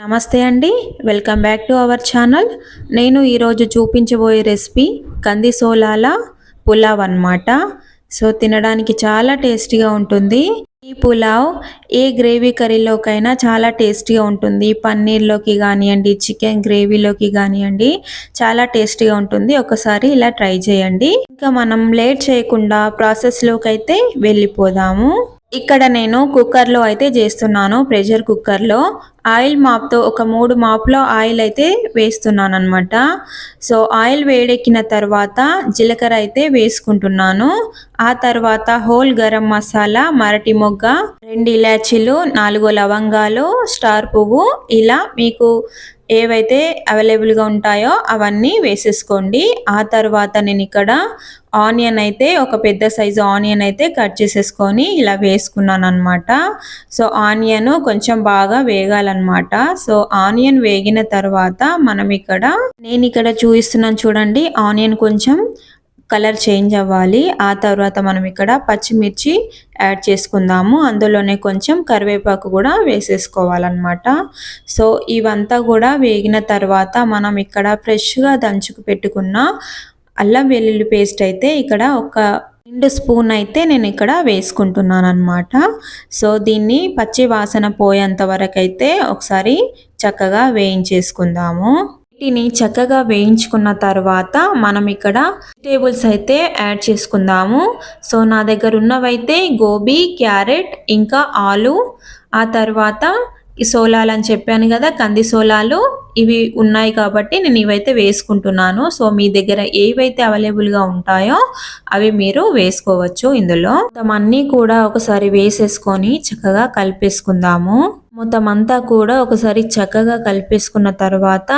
నమస్తే అండి. Welcome back to our channel నేను ఈరోజు చూపించబోయే రెసిపీ కంది సోలాల పులావ్ అన్నమాట. సో తినడానికి చాలా టేస్టీగా ఉంటుంది. ఈ పులావ్ ఏ గ్రేవీ కర్రీలోకైనా చాలా టేస్టీగా ఉంటుంది. పన్నీర్లోకి కానివ్వండి చికెన్ గ్రేవీలోకి కానివ్వండి చాలా టేస్టీగా ఉంటుంది. ఒకసారి ఇలా ట్రై చేయండి. ఇంకా మనం లేట్ చేయకుండా ప్రాసెస్లోకి అయితే వెళ్ళిపోదాము. ఇక్కడ నేను కుక్కర్లో అయితే చేస్తున్నాను ప్రెషర్ కుక్కర్లో ఆయిల్ మాప్తో ఒక మూడు మాప్లో ఆయిల్ అయితే వేస్తున్నాను అనమాట సో ఆయిల్ వేడెక్కిన తర్వాత జీలకర్ర అయితే వేసుకుంటున్నాను. ఆ తర్వాత హోల్ గరం మసాలా మరటి మొగ్గ రెండు ఇలాచీలు నాలుగు లవంగాలు స్టార్ పువ్వు. ఇలా మీకు ఏవైతే అవైలబుల్గా ఉంటాయో అవన్నీ వేసేసుకోండి. ఆ తర్వాత నేను ఇక్కడ ఆనియన్ అయితే ఒక పెద్ద సైజు ఆనియన్ అయితే కట్ చేసేసుకొని ఇలా వేసుకున్నాను అనమాట సో ఆనియన్ కొంచెం బాగా అనమాట సో ఆనియన్ వేగిన తర్వాత మనం ఇక్కడ నేను ఇక్కడ చూపిస్తున్నాను చూడండి ఆనియన్ కొంచెం కలర్ చేంజ్ అవ్వాలి. ఆ తర్వాత మనం ఇక్కడ పచ్చిమిర్చి యాడ్ చేసుకుందాము. అందులోనే కొంచెం కరివేపాకు కూడా వేసేసుకోవాలన్నమాట. సో ఇవంతా కూడా వేగిన తర్వాత మనం ఇక్కడ ఫ్రెష్గా దంచుకు పెట్టుకున్న అల్లం వెల్లుల్లి పేస్ట్ అయితే ఇక్కడ ఒక రెండు స్పూన్ అయితే నేను ఇక్కడ వేసుకుంటున్నాను అనమాట సో దీన్ని పచ్చి వాసన పోయేంత వరకు అయితే ఒకసారి చక్కగా వేయించేసుకుందాము. వీటిని చక్కగా వేయించుకున్న తర్వాత మనం ఇక్కడ వెజిటేబుల్స్ అయితే యాడ్ చేసుకుందాము. సో నా దగ్గర ఉన్నవైతే గోబీ క్యారెట్ ఇంకా ఆలు ఆ తర్వాత ఈ సోలాలు అని చెప్పాను కదా కంది సోలాలు ఇవి ఉన్నాయి కాబట్టి నేను ఇవైతే వేసుకుంటున్నాను. సో మీ దగ్గర ఏవైతే అవైలబుల్గా ఉంటాయో అవి మీరు వేసుకోవచ్చు ఇందులో. మొత్తం అన్నీ కూడా ఒకసారి వేసేసుకొని చక్కగా కలిపేసుకుందాము. మొత్తం అంతా కూడా ఒకసారి చక్కగా కలిపేసుకున్న తర్వాత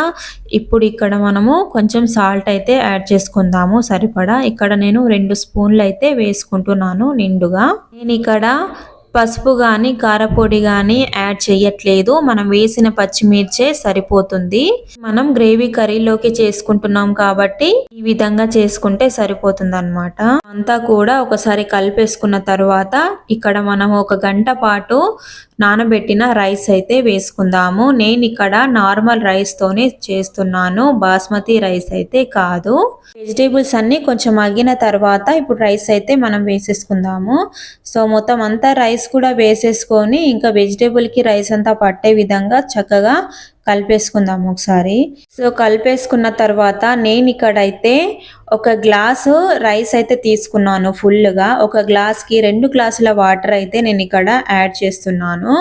ఇప్పుడు ఇక్కడ మనము కొంచెం సాల్ట్ అయితే యాడ్ చేసుకుందాము. సరిపడా? ఇక్కడ నేను రెండు స్పూన్లు అయితే వేసుకుంటున్నాను నిండుగా. నేను ఇక్కడ పసుపు కానీ కారపొడి కానీ యాడ్ చేయట్లేదు మనం వేసిన పచ్చిమిర్చే సరిపోతుంది. మనం గ్రేవీ కర్రీలోకి చేసుకుంటున్నాం కాబట్టి ఈ విధంగా చేసుకుంటే సరిపోతుంది అనమాట అంతా కూడా ఒకసారి కలిపేసుకున్న తర్వాత ఇక్కడ మనం ఒక గంట పాటు నానబెట్టిన రైస్ అయితే వేసుకుందాము. నేను ఇక్కడ నార్మల్ రైస్ తోనే చేస్తున్నాను. బాస్మతి రైస్ అయితే కాదు. వెజిటేబుల్స్ అన్ని కొంచెం అగిన తర్వాత ఇప్పుడు రైస్ అయితే మనం వేసేసుకుందాము. సో మొత్తం అంతా రైస్ కూడా వేసేసుకొని ఇంకా వెజిటేబుల్కి రైస్ అంతా పట్టే విధంగా చక్కగా కలిపేసుకుందాం ఒకసారి. సో కలిపేసుకున్న తర్వాత నేను ఇక్కడైతే ఒక గ్లాసు రైస్ అయితే తీసుకున్నాను ఫుల్గా. ఒక గ్లాస్కి రెండు గ్లాసుల వాటర్ అయితే నేను ఇక్కడ యాడ్ చేస్తున్నాను.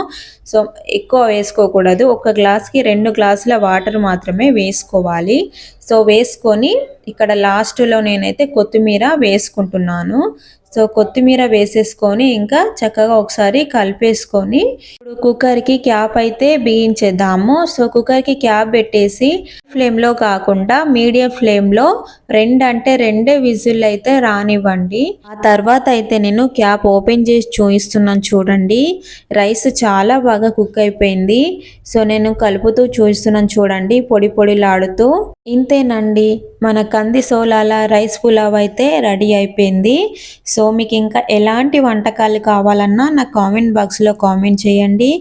సో ఎక్కువ వేసుకోకూడదు. ఒక గ్లాస్కి రెండు గ్లాసుల వాటర్ మాత్రమే వేసుకోవాలి. సో వేసుకొని ఇక్కడ లాస్ట్లో నేనైతే కొత్తిమీర వేసుకుంటున్నాను. సో కొత్తిమీర వేసేసుకొని ఇంకా చక్కగా ఒకసారి కలిపేసుకొని ఇప్పుడు కుక్కర్కి క్యాప్ అయితే బిగించేద్దాము. సో కుక్కర్కి క్యాప్ పెట్టేసి ఫ్లేమ్లో కాకుండా మీడియం ఫ్లేమ్లో రెండు అంటే రెండే విజిల్ అయితే రానివ్వండి. ఆ తర్వాత అయితే నేను క్యాప్ ఓపెన్ చేసి చూపిస్తున్నాను చూడండి. రైస్ చాలా బాగా కుక్ అయిపోయింది. సో నేను కలుపుతూ చూపిస్తున్నాను చూడండి పొడి పొడిలాడుతూ. ఇంతేనండి మన కంది సోలాల రైస్ పులావ్ అయితే రెడీ అయిపోయింది. సో మీకు ఇంకా ఎలాంటి వంటకాలు కావాలన్నా నా కామెంట్ బాక్స్లో కామెంట్ చేయండి.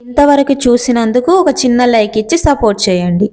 ఇంతవరకు చూసినందుకు ఒక చిన్న లైక్ ఇచ్చి సపోర్ట్ చేయండి.